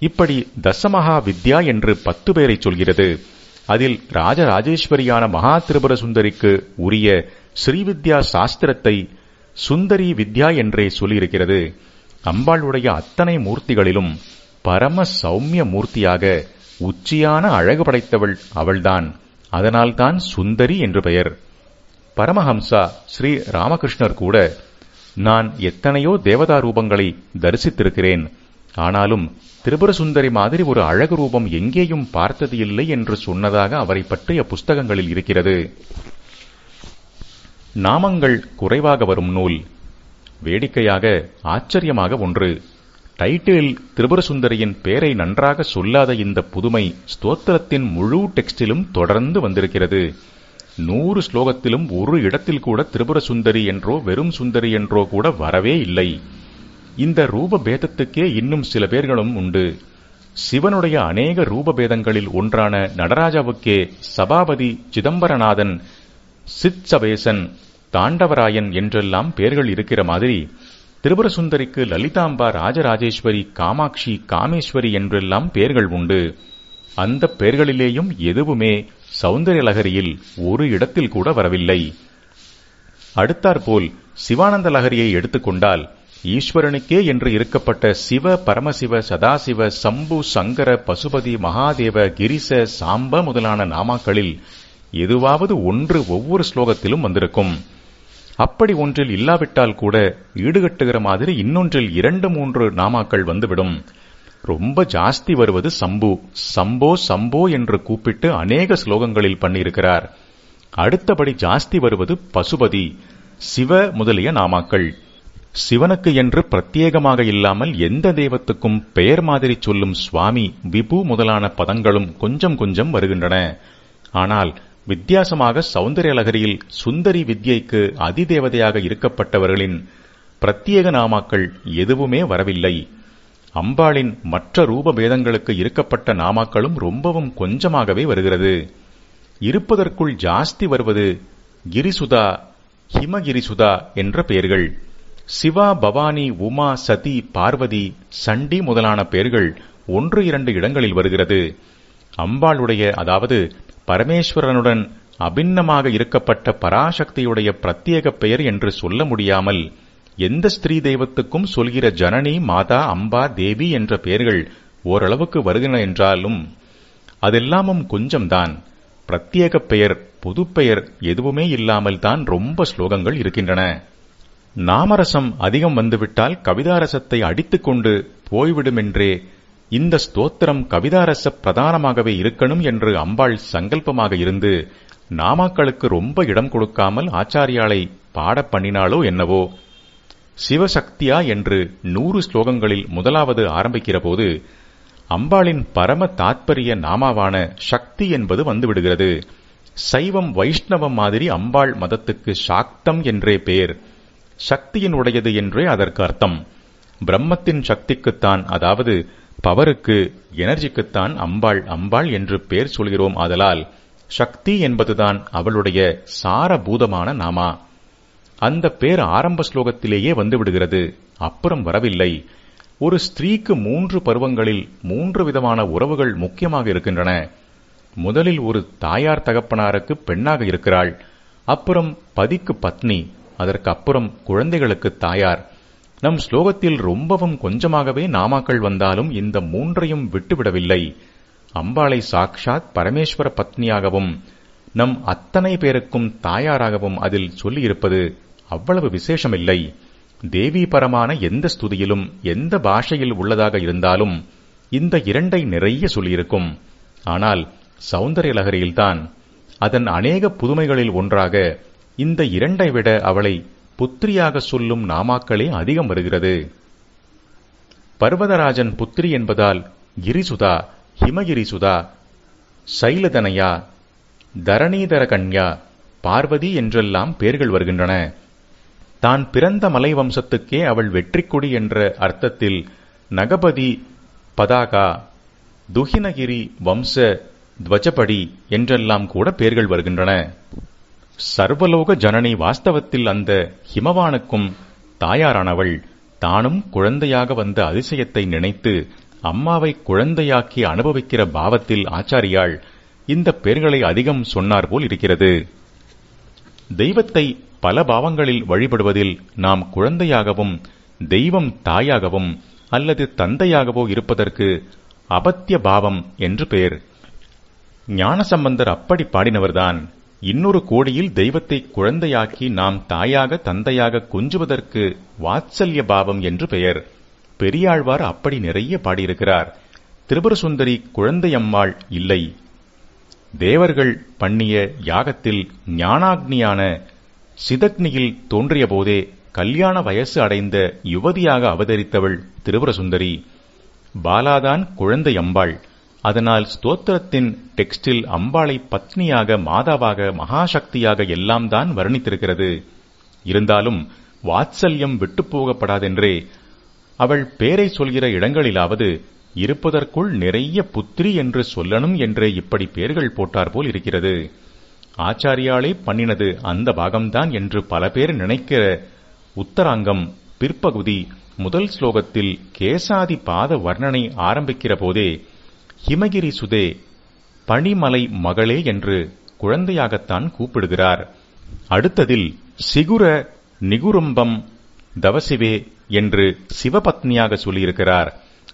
இப்படி தசமகா வித்யா என்று பத்து பேரை சொல்கிறது. அதில் ராஜராஜேஸ்வரியான மகா திரிபுர சுந்தரிக்கு உரிய ஸ்ரீவித்யா சாஸ்திரத்தை சுந்தரி வித்யா என்றே சொல்லியிருக்கிறது. அம்பாளுடைய அத்தனை மூர்த்திகளிலும் பரம சௌமிய மூர்த்தியாக உச்சியான அழகு படைத்தவள் அவள்தான். அதனால்தான் சுந்தரி என்று பெயர். பரமஹம்சா ஸ்ரீ ராமகிருஷ்ணர் கூட நான் எத்தனையோ தேவதா ரூபங்களை தரிசித்திருக்கிறேன். ஆனாலும் திரிபுர சுந்தரி மாதிரி ஒரு அழகு ரூபம் எங்கேயும் பார்த்தது இல்லை என்று சொன்னதாக அவரை பற்றிய புஸ்தகங்களில் இருக்கிறது. நாமங்கள் குறைவாக வரும் நூல் வேடிக்கையாக ஆச்சரியமாக ஒன்று. டைட்டில் திரிபுர சுந்தரியின் பெயரை நன்றாக சொல்லாத இந்த புதுமை ஸ்தோத்திரத்தின் முழு டெக்ஸ்டிலும் தொடர்ந்து வந்திருக்கிறது. நூறு ஸ்லோகத்திலும் ஒரு இடத்தில் கூட திரிபுர சுந்தரி என்றோ வெறும் சுந்தரி என்றோ கூட வரவே இல்லை. இந்த ரூப பேதத்துக்கே இன்னும் சில பேர்களும் உண்டு. சிவனுடைய அநேக ரூபபேதங்களில் ஒன்றான நடராஜாவுக்கே சபாபதி சிதம்பரநாதன் சித்சபேசன் தாண்டவராயன் என்றெல்லாம் பெயர்கள் இருக்கிற மாதிரி திரிபுர சுந்தரிக்கு லலிதாம்பா ராஜராஜேஸ்வரி காமாட்சி காமேஸ்வரி என்றெல்லாம் பெயர்கள் உண்டு. அந்த பெயர்களிலேயும் எதுவுமே சௌந்தரிய லகரியில் ஒரு இடத்தில் கூட வரவில்லை. அடுத்தாற்போல் சிவானந்த லகரியை எடுத்துக்கொண்டால் ஈஸ்வரனுக்கே என்று இருக்கப்பட்ட சிவ பரமசிவ சதாசிவ சம்பு சங்கர பசுபதி மகாதேவ கிரிச சாம்ப முதலான நாமாக்களில் எதுவாவது ஒன்று ஒவ்வொரு ஸ்லோகத்திலும் வந்திருக்கும். அப்படி ஒன்றில் இல்லாவிட்டால் கூட ஈடுகட்டுகிற மாதிரி இன்னொன்றில் இரண்டு மூன்று நாமாக்கள் வந்துவிடும். ரொம்ப ஜாஸ்தி வருவது சம்பு. சம்போ சம்போ என்று கூப்பிட்டு அநேக ஸ்லோகங்களில் பண்ணியிருக்கிறார். அடுத்தபடி ஜாஸ்தி வருவது பசுபதி சிவ முதலிய நாமாக்கள். சிவனுக்கு என்று பிரத்யேகமாக இல்லாமல் எந்த தெய்வத்துக்கும் பெயர் மாதிரி சொல்லும் சுவாமி விபு முதலான பதங்களும் கொஞ்சம் கொஞ்சம் வருகின்றன. ஆனால் வித்தியாசமாக சௌந்தரிய லகரியில் சுந்தரி வித்யைக்கு அதிதேவதையாக இருக்கப்பட்டவர்களின் பிரத்யேக நாமாக்கள் எதுவுமே வரவில்லை. அம்பாளின் மற்ற ரூப பேதங்களுக்கு இருக்கப்பட்ட நாமாக்களும் ரொம்பவும் கொஞ்சமாகவே வருகிறது. இருப்பதற்குள் ஜாஸ்தி வருவது கிரிசுதா ஹிமகிரிசுதா என்ற பெயர்கள். சிவா பவானி உமா சதி பார்வதி சண்டி முதலான பெயர்கள் ஒன்று இரண்டு இடங்களில் வருகிறது. அம்பாளுடைய அதாவது பரமேஸ்வரனுடன் அபிண்ணமாக இருக்கப்பட்ட பராசக்தியுடைய பிரத்யேக பெயர் என்று சொல்ல முடியாமல் எந்த ஸ்திரீ தெய்வத்துக்கும் சொல்கிற ஜனனி மாதா அம்பா தேவி என்ற பெயர்கள் ஓரளவுக்கு வருகின்றன என்றாலும் அதெல்லாமும் கொஞ்சம்தான். பிரத்யேக பெயர் பொதுப்பெயர் எதுவுமே இல்லாமல் தான் ரொம்ப ஸ்லோகங்கள் இருக்கின்றன. நாமரசம் அதிகம் வந்துவிட்டால் கவிதாரசத்தை அடித்துக்கொண்டு போய்விடுமென்றே இந்த ஸ்தோத்திரம் கவிதாரச பிரதானமாகவே இருக்கணும் என்று அம்பாள் சங்கல்பமாக இருந்து நாமாக்களுக்கு ரொம்ப இடம் கொடுக்காமல் ஆச்சாரியாளை பாடப் பண்ணினாளோ என்னவோ? சிவசக்தியா என்று நூறு ஸ்லோகங்களில் முதலாவது ஆரம்பிக்கிற போது அம்பாளின் பரம தாத்பரிய நாமாவான சக்தி என்பது வந்துவிடுகிறது. சைவம் வைஷ்ணவம் மாதிரி அம்பாள் மதத்துக்கு சாக்தம் என்றே பெயர் சக்தியினுடையது என்றே அதற்கு அர்த்தம். பிரம்மத்தின் சக்திக்குத்தான் அதாவது பவருக்கு எனர்ஜிக்குத்தான் அம்பாள் அம்பாள் என்று பெயர் சொல்கிறோம் ஆதலால் சக்தி என்பதுதான் அவளுடைய சாரபூதமான நாமா. அந்த பேர் ஆரம்ப ஸ்லோகத்திலேயே வந்துவிடுகிறது. அப்புறம் வரவில்லை. ஒரு ஸ்திரீக்கு மூன்று பருவங்களில் மூன்று விதமான உறவுகள் முக்கியமாக இருக்கின்றன. முதலில் ஒரு தாயார் தகப்பனாருக்கு பெண்ணாக இருக்கிறாள். அப்புறம் பதிக்கு பத்னி. அதற்கு அப்புறம் குழந்தைகளுக்கு தாயார் நம் ஸ்லோகத்தில் ரொம்பவும் கொஞ்சமாகவே நாமாக்கள் வந்தாலும் இந்த மூன்றையும் விட்டுவிடவில்லை. அம்பாளை சாக்ஷாத் பரமேஸ்வர பத்னியாகவும் நம் அத்தனை பேருக்கும் தாயாராகவும் அதில் சொல்லியிருப்பது அவ்வளவு விசேஷமில்லை. தேவிபரமான எந்த ஸ்துதியிலும் எந்த பாஷையில் உள்ளதாக இருந்தாலும் இந்த இரண்டை நிறைய சொல்லியிருக்கும். ஆனால் சௌந்தரிய லகரியில்தான் அதன் அநேக புதுமைகளில் ஒன்றாக இந்த இரண்டை விட அவளை புத்திரியாக சொல்லும் நாமாக்களே அதிகம் வருகிறது. பர்வதராஜன் புத்திரி என்பதால் கிரிசுதா ஹிமகிரிசுதா சைலதனையா தரணீதர கன்யா பார்வதி என்றெல்லாம் பெயர்கள் வருகின்றன. தான் பிறந்த மலை வம்சத்துக்கே அவள் வெற்றிக்குடி என்ற அர்த்தத்தில் நகபதி பதாகா துஹினகிரி வம்ச துவஜபடி என்றெல்லாம் கூட பெயர்கள் வருகின்றன. சர்வலோக ஜனனி வாஸ்தவத்தில் அந்த ஹிமவானுக்கும் தாயாரானவள் தானும் குழந்தையாக வந்த அதிசயத்தை நினைத்து அம்மாவை குழந்தையாக்கி அனுபவிக்கிற பாவத்தில் ஆச்சாரியாள் இந்த பெயர்களை அதிகம் சொன்னார் போல் இருக்கிறது. தெய்வத்தை பல பாவங்களில் வழிபடுவதில் நாம் குழந்தையாகவும் தெய்வம் தாயாகவும் அல்லது தந்தையாகவோ இருப்பதற்கு அபத்திய பாவம் என்று பெயர். ஞானசம்பந்தர் அப்படி பாடினவர்தான் இன்னொரு கோடியில் தெய்வத்தை குழந்தையாக்கி நாம் தாயாக தந்தையாக கொஞ்சுவதற்கு வாத்சல்ய பாவம் என்று பெயர். பெரியாழ்வார் அப்படி நிறைய பாடியிருக்கிறார். திரிபுர சுந்தரி குழந்தையம்மாள் இல்லை. தேவர்கள் பண்ணிய யாகத்தில் ஞானாக்னியான சிதக்னியில் தோன்றிய போதே கல்யாண வயசு அடைந்த யுவதியாக அவதரித்தவள் திரிபுர சுந்தரி பாலாதான் குழந்தை அம்பாள் அதனால் ஸ்தோத்திரத்தின் டெக்ஸ்டில் அம்பாளை பத்னியாக மாதாவாக மகாசக்தியாக எல்லாம் தான் வர்ணித்திருக்கிறது. இருந்தாலும் வாத்சல்யம் விட்டுப்போகப்படாதென்றே அவள் பேரை சொல்கிற இடங்களிலாவது இருப்பதற்குள் நிறைய புத்திரி என்று சொல்லணும் என்றே இப்படி பேர்கள் போட்டார் போல் இருக்கிறது. ஆச்சாரியாலே பண்ணினது அந்த பாகம்தான் என்று பல பேர் நினைக்கிற உத்தராங்கம் பிற்பகுதி முதல் ஸ்லோகத்தில் கேசாதி பாத வர்ணனை ஆரம்பிக்கிற போதே ஹிமகிரி சுதே பனிமலை மகளே என்று குழந்தையாகத்தான் கூப்பிடுகிறார். அடுத்ததில் சிகுர நிகுரும்பம் தவசிவே என்று சிவபத்னியாக சொல்லியிருக்கிறார்.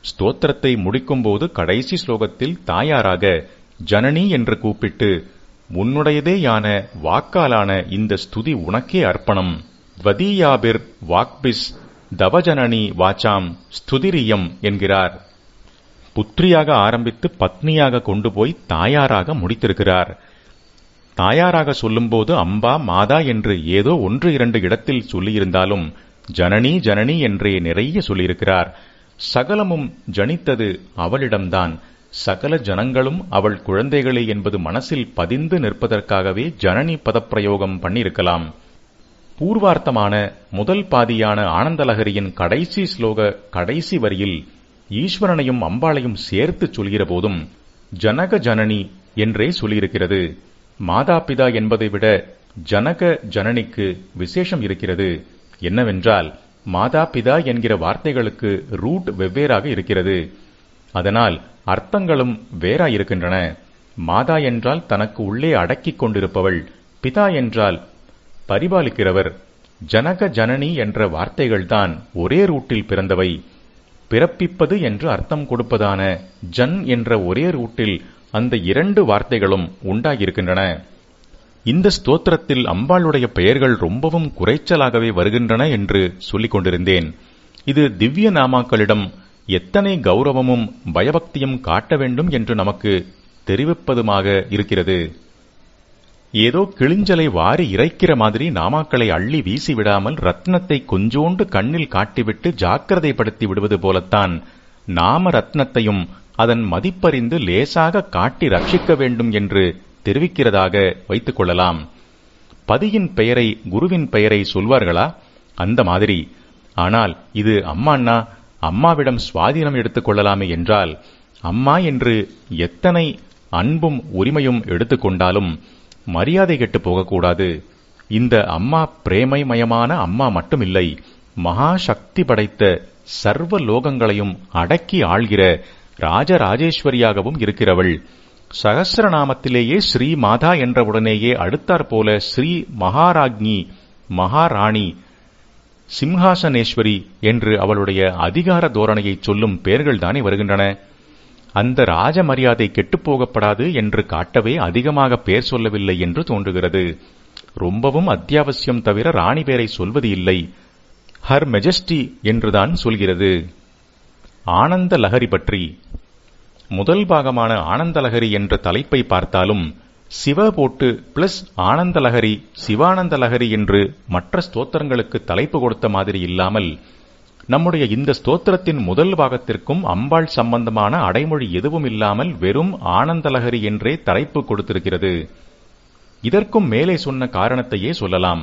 ஸ்தோத்திரத்தை முடிக்கும்போது கடைசி ஸ்லோகத்தில் தாயாராக ஜனனி என்று கூப்பிட்டு உன்னுடையதேயான வாக்காலான இந்த ஸ்துதி உனக்கே அர்ப்பணம். வதீயாபிர் வாக்பிஸ் தவஜனனி வாச்சாம் ஸ்துதிரியம் என்கிறார். புத்திரியாக ஆரம்பித்து பத்னியாக கொண்டு போய் தாயாராக முடித்திருக்கிறார். தாயாராக சொல்லும்போது அம்பா மாதா என்று ஏதோ ஒன்று இரண்டு இடத்தில் சொல்லியிருந்தாலும் ஜனனி ஜனனி என்றே நிறைய சொல்லியிருக்கிறார். சகலமும் ஜனித்தது அவளிடம்தான். சகல ஜனங்களும் அவள் குழந்தைகளே என்பது மனசில் பதிந்து நிற்பதற்காகவே ஜனனி பதப்பிரயோகம் பண்ணியிருக்கலாம். பூர்வார்த்தமான முதல் பாதியான ஆனந்தலகரியின் கடைசி ஸ்லோக கடைசி வரியில் ஈஸ்வரனையும் அம்பாளையும் சேர்த்து சொல்கிற போதும் ஜனக ஜனனி என்றே சொல்லியிருக்கிறது. மாதா பிதா என்பதை விட ஜனக ஜனனிக்கு விசேஷம் இருக்கிறது. என்னவென்றால் மாதா பிதா என்கிற வார்த்தைகளுக்கு ரூட் வெவ்வேறாக இருக்கிறது. அதனால் அர்த்தங்களும் வேறாயிருக்கின்றன. மாதா என்றால் தனக்கு உள்ளே அடக்கிக் கொண்டிருப்பவள் பிதா என்றால் பரிபாலிக்கிறவர். ஜனக ஜனனி என்ற வார்த்தைகள்தான் ஒரே ரூட்டில் பிறந்தவை. பிறப்பிப்பது என்று அர்த்தம் கொடுப்பதான ஜன் என்ற ஒரே ரூட்டில் அந்த இரண்டு வார்த்தைகளும் உண்டாகியிருக்கின்றன. இந்த ஸ்தோத்திரத்தில் அம்பாளுடைய பெயர்கள் ரொம்பவும் குறைச்சலாகவே வருகின்றன என்று சொல்லிக் கொண்டிருந்தேன். இது திவ்ய நாமாக்களிடம் எத்தனை கௌரவமும் பயபக்தியும் காட்ட வேண்டும் என்று நமக்கு தெரிவிப்பதுமாக இருக்கிறது. ஏதோ கிளிஞ்சலை வாரி இறைக்கிற மாதிரி நாமாக்களை அள்ளி வீசி விடாமல் ரத்னத்தை கொஞ்சோண்டு கண்ணில் காட்டிவிட்டு ஜாக்கிரதைப்படுத்தி விடுவது போலத்தான் நாம ரத்னத்தையும் அதன் மதிப்பறிந்து லேசாக காட்டி ரட்சிக்க வேண்டும் என்று தெரிவிக்கிறதாக வைத்துக் கொள்ளலாம். பதியின் பெயரை குருவின் பெயரை சொல்வார்களா? அந்த மாதிரி. ஆனால் இது அம்மாண்ணா அம்மாவிடம் சுவாதீனம் எடுத்துக் கொள்ளலாமே என்றால் அம்மா என்று எத்தனை அன்பும் உரிமையும் எடுத்துக்கொண்டாலும் மரியாதை கெட்டு போகக்கூடாது. இந்த அம்மா பிரேமைமயமான அம்மா மட்டுமில்லை மகா சக்தி படைத்த சர்வ லோகங்களையும் அடக்கி ஆள்கிற ராஜராஜேஸ்வரியாகவும் இருக்கிறவள். சகசிரநாமத்திலேயே ஸ்ரீ மாதா என்றவுடனேயே அடுத்தாற்போல ஸ்ரீ மகாராஜ்ஞி மகாராணி சிம்ஹாசனேஸ்வரி என்று அவளுடைய அதிகார தோரணையை சொல்லும் பெயர்கள்தானே வருகின்றன. அந்த ராஜ மரியாதை கெட்டுப்போகப்படாது என்று காட்டவே அதிகமாக பெயர் சொல்லவில்லை என்று தோன்றுகிறது. ரொம்பவும் அத்தியாவசியம் தவிர ராணி பேரை சொல்வது இல்லை. ஹர் மெஜஸ்டி என்றுதான் சொல்கிறது. ஆனந்த லஹரி பற்றி. முதல் பாகமான ஆனந்தலகரி என்ற தலைப்பை பார்த்தாலும் சிவ போட்டு பிளஸ் ஆனந்தலகரி சிவானந்தலகரி என்று மற்ற ஸ்தோத்திரங்களுக்கு தலைப்பு கொடுத்த மாதிரி இல்லாமல் நம்முடைய இந்த ஸ்தோத்திரத்தின் முதல் பாகத்திற்கும் அம்பாள் சம்பந்தமான அடைமொழி எதுவும் இல்லாமல் வெறும் ஆனந்தலகரி என்றே தலைப்பு கொடுத்திருக்கிறது. இதற்கும் மேலே சொன்ன காரணத்தையே சொல்லலாம்.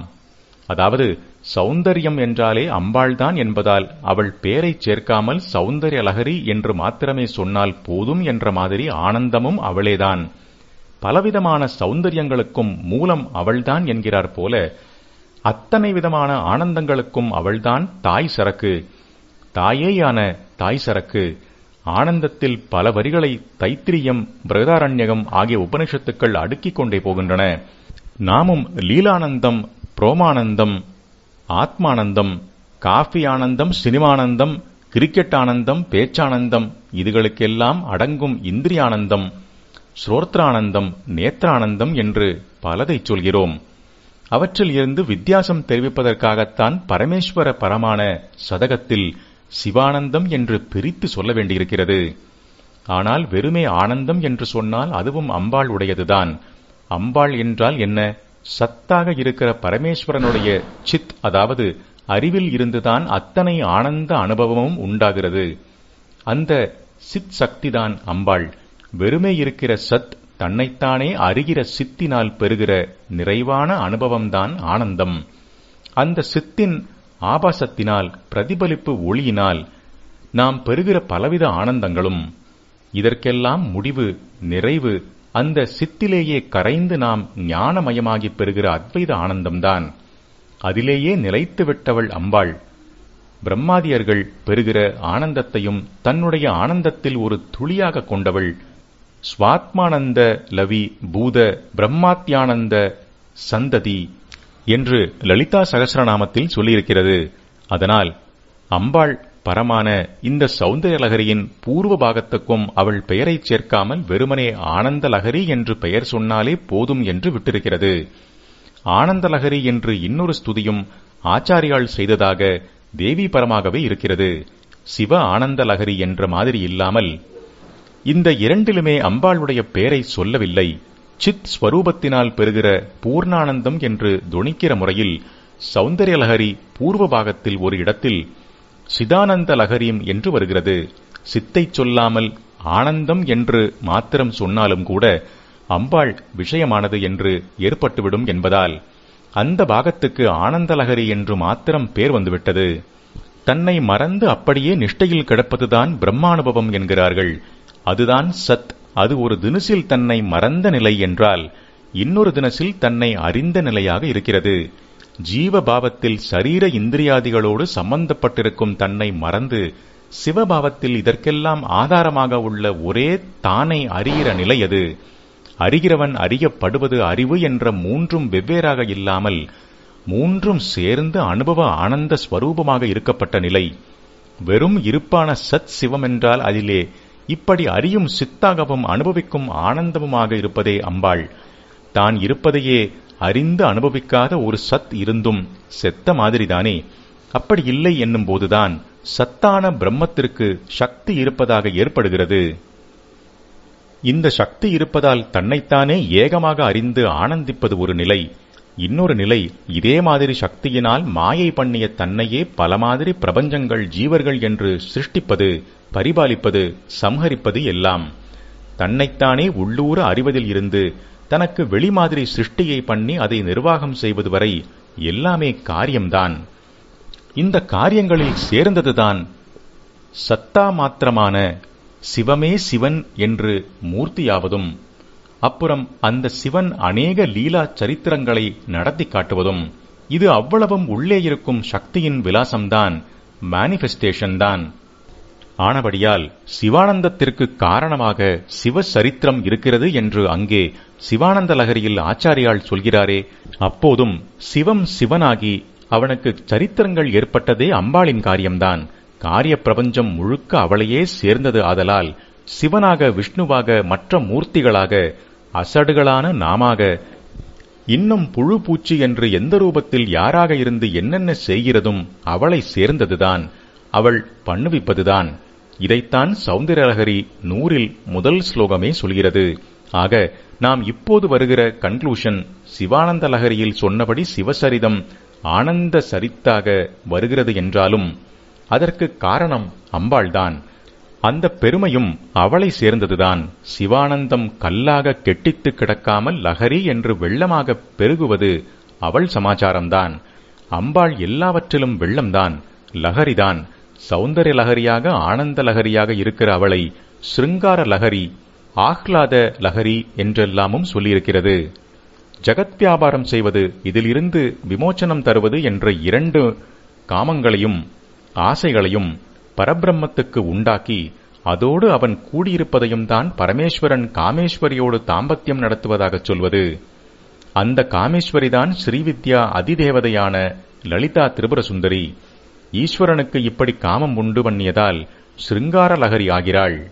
அதாவது சௌந்தரியம் என்றாலே அம்பாள்தான் என்பதால் அவள் பேரைச் சேர்க்காமல் சௌந்தர்ய லகரி என்று மாத்திரமே சொன்னால் போதும் என்ற மாதிரி ஆனந்தமும் அவளேதான். பலவிதமான சௌந்தரியங்களுக்கும் மூலம் அவள்தான் என்கிறார் போல அத்தனை விதமான ஆனந்தங்களுக்கும் அவள்தான் தாய் சரக்கு. தாயேயான தாய் சரக்கு. ஆனந்தத்தில் பல வரிகளை தைத்திரியம் பிரகதாரண்யகம் ஆகிய உபனிஷத்துக்கள் அடுக்கிக் கொண்டே போகின்றன. நாமும் லீலானந்தம் புரோமானந்தம் ஆத்மானந்தம் காஃபி ஆனந்தம் சினிமானந்தம் கிரிக்கெட் ஆனந்தம் பேச்சானந்தம் இதுகளுக்கெல்லாம் அடங்கும் இந்திரியானந்தம் ஸ்ரோத்ரானந்தம் நேத்ரானந்தம் என்று பலதை சொல்கிறோம். அவற்றில் இருந்து வித்தியாசம் தெரிவிப்பதற்காகத்தான் பரமேஸ்வர பரமான சதகத்தில் சிவானந்தம் என்று பிரித்து சொல்ல வேண்டியிருக்கிறது. ஆனால் வெறுமே ஆனந்தம் என்று சொன்னால் அதுவும் அம்பாள் உடையதுதான். அம்பாள் என்றால் என்ன? சத்தாக இருக்கிற பரமேஸ்வரனுடைய சித் அதாவது அறிவில் இருந்துதான் அத்தனை ஆனந்த அனுபவமும் உண்டாகிறது. அந்த சித் சக்திதான் அம்பாள். வெறுமே இருக்கிற சத் தன்னைத்தானே அறிகிற சித்தினால் பெறுகிற நிறைவான அனுபவம்தான் ஆனந்தம். அந்த சித்தின் ஆபாசத்தினால் பிரதிபலிப்பு ஒளியினால் நாம் பெறுகிற பலவித ஆனந்தங்களும் இதற்கெல்லாம் முடிவு நிறைவு அந்த சித்திலேயே கரைந்து நாம் ஞானமயமாகி பெறுகிற அத்வைத ஆனந்தம்தான். அதிலேயே நிலைத்து விட்டவள் அம்பாள். பிரம்மாதியர்கள் பெறுகிற ஆனந்தத்தையும் தன்னுடைய ஆனந்தத்தில் ஒரு துளியாக கொண்டவள் ஸ்வாத்மானந்த லவி பூத பிரம்மாத்யானந்த சந்ததி என்று லலிதா சகசரநாமத்தில் சொல்லியிருக்கிறது. அதனால் அம்பாள் பரமான இந்த சௌந்தரியலகரியின் பூர்வ பாகத்துக்கும் அவள் பெயரைச் சேர்க்காமல் வெறுமனே ஆனந்த லகரி என்று பெயர் சொன்னாலே போதும் என்று விட்டிருக்கிறது. ஆனந்த லகரி என்று இன்னொரு ஸ்துதியும் ஆச்சாரியால் செய்ததாக தேவி பரமாகவே இருக்கிறது. சிவ ஆனந்த லகரி என்ற மாதிரி இல்லாமல் இந்த இரண்டிலுமே அம்பாளுடைய பெயரை சொல்லவில்லை. சித் ஸ்வரூபத்தினால் பெறுகிற பூர்ணானந்தம் என்று துணிக்கிற முறையில் சௌந்தர்யலகரி பூர்வ பாகத்தில் ஒரு இடத்தில் சிதானந்த லகரியம் என்று வருகிறது. சித்தை சொல்லாமல் ஆனந்தம் என்று மாத்திரம் சொன்னாலும் கூட அம்பாள் விஷயமானது என்று ஏற்பட்டுவிடும் என்பதால் அந்த பாகத்துக்கு ஆனந்தலகரி என்று மாத்திரம் பேர் வந்துவிட்டது. தன்னை மறந்து அப்படியே நிஷ்டையில் கிடப்பதுதான் பிரம்மானுபவம் என்கிறார்கள். அதுதான் சத். அது ஒரு தினசில் தன்னை மறந்த நிலை என்றால் இன்னொரு தினசில் தன்னை அறிந்த நிலையாக இருக்கிறது. ஜீவ பாவத்தில் சரீர இந்திரியாதிகளோடு சம்பந்தப்பட்டிருக்கும் தன்னை மறந்து சிவபாவத்தில் இதற்கெல்லாம் ஆதாரமாக உள்ள ஒரே தானை அறிகிற நிலை அது. அறிகிறவன் அறியப்படுவது அறிவு என்ற மூன்றும் வெவ்வேறாக இல்லாமல் மூன்றும் சேர்ந்து அனுபவ ஆனந்த ஸ்வரூபமாக இருக்கப்பட்ட நிலை. வெறும் இருப்பான சத் சிவம் என்றால் அதிலே இப்படி அறியும் சித்தாகவும் அனுபவிக்கும் ஆனந்தமுமாக இருப்பதே அம்பாள். தான் இருப்பதையே அறிந்து அனுபவிக்காத ஒரு சத் இருந்தும் செத்த மாதிரிதானே. அப்படி இல்லை என்னும் போதுதான் சத்தான பிரம்மத்திற்கு சக்தி இருப்பதாக ஏற்படுகிறது. இந்த சக்தி இருப்பதால் தன்னைத்தானே ஏகமாக அறிந்து ஆனந்திப்பது ஒரு நிலை. இன்னொரு நிலை இதே மாதிரி சக்தியினால் மாயை பண்ணிய தன்னையே பல மாதிரி பிரபஞ்சங்கள் ஜீவர்கள் என்று சிருஷ்டிப்பது பரிபாலிப்பது சம்ஹரிப்பது எல்லாம். தன்னைத்தானே உள்ளூர அறிவதில் இருந்து தனக்கு வெளிமாதிரி சிருஷ்டியை பண்ணி அதை நிர்வாகம் செய்வது வரை எல்லாமே காரியம்தான். இந்த காரியங்களில் சேர்ந்ததுதான் சத்தா மாத்திரமான சிவமே சிவன் என்று மூர்த்தியாவதும். அப்புறம் அந்த சிவன் அநேக லீலா சரித்திரங்களை நடத்தி காட்டுவதும் இது அவ்வளவும் உள்ளே இருக்கும் சக்தியின் விலாசம்தான் மேனிஃபெஸ்டேஷன் தான். ஆனபடியால் சிவானந்தத்திற்கு காரணமாக சிவ சரித்திரம் இருக்கிறது என்று அங்கே சிவானந்த லகரியில் ஆச்சாரியால் சொல்கிறாரே அப்போதும் சிவம் சிவனாகி அவனுக்கு சரித்திரங்கள் ஏற்பட்டதே அம்பாளின் காரியம்தான். காரிய பிரபஞ்சம் முழுக்க அவளையே சேர்ந்தது ஆதலால் சிவனாக விஷ்ணுவாக மற்ற மூர்த்திகளாக அசடுகளான நாமாக இன்னும் புழு பூச்சி என்று எந்த ரூபத்தில் யாராக இருந்து என்னென்ன செய்கிறதும் அவளை சேர்ந்ததுதான் அவள் பண்ணுவிப்பதுதான். இதைத்தான் சௌந்தரலகரி நூறில் முதல் ஸ்லோகமே சொல்கிறது. ஆக நாம் இப்போது வருகிற கன்க்ளூஷன் சிவானந்த லகரியில் சொன்னபடி சிவசரிதம் ஆனந்த சரித்தாக வருகிறது என்றாலும் அதற்கு காரணம் அம்பாள்தான். அந்த பெருமையும் அவளை சேர்ந்ததுதான். சிவானந்தம் கல்லாக கெட்டித்து கிடக்காமல் லகரி என்று வெள்ளமாக பெருகுவது அவள் சமாச்சாரம்தான். அம்பாள் எல்லாவற்றிலும் வெள்ளம்தான் லகரிதான் சௌந்தர்ய லகரியாக ஆனந்த லகரியாக இருக்கிற அவளை ஸ்ருங்கார லகரி ஆஹ்லாத லகரி என்றெல்லாமும் சொல்லியிருக்கிறது. ஜகத் வியாபாரம் செய்வது இதிலிருந்து விமோச்சனம் தருவது என்ற இரண்டு காமங்களையும் ஆசைகளையும் பரபிரம்மத்துக்கு உண்டாக்கி அதோடு அவன் கூடியிருப்பதையும் தான் பரமேஸ்வரன் காமேஸ்வரியோடு தாம்பத்தியம் நடத்துவதாகச் சொல்வது. அந்த காமேஸ்வரிதான் ஸ்ரீவித்யா அதிதேவதையான லலிதா திரிபுர சுந்தரி ஈஸ்வரனுக்கு இப்படி காமம் உண்டு பண்ணியதால் சிருங்கார லகரி ஆகிறாள்.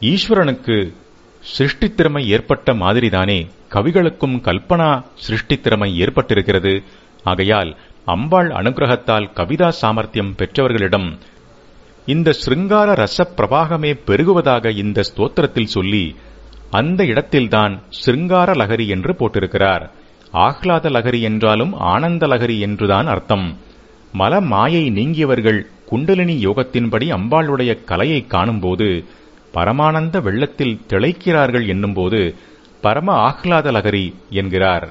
ஈஸ்வரனுக்கு சிருஷ்டித் திறமை ஏற்பட்ட மாதிரிதானே கவிகளுக்கும் கல்பனா சிருஷ்டித் திறமை ஏற்பட்டிருக்கிறது. ஆகையால் அம்பாள் அனுகிரகத்தால் கவிதா சாமர்த்தியம் பெற்றவர்களிடம் இந்த சிருங்கார ரச பிரவாகமே பெருகுவதாக இந்த ஸ்தோத்திரத்தில் சொல்லி அந்த இடத்தில்தான் ஸ்ருங்கார லகரி என்று போட்டிருக்கிறார். ஆஹ்லாத லகரி என்றாலும் ஆனந்த லகரி என்றுதான் அர்த்தம். மல மாயை நீங்கியவர்கள் குண்டலினி யோகத்தின்படி அம்பாளுடைய கலையை காணும்போது பரமானந்த வெள்ளத்தில் திளைக்கிறார்கள் என்னும்போது பரம ஆஹ்லாத லகரி என்கிறார்.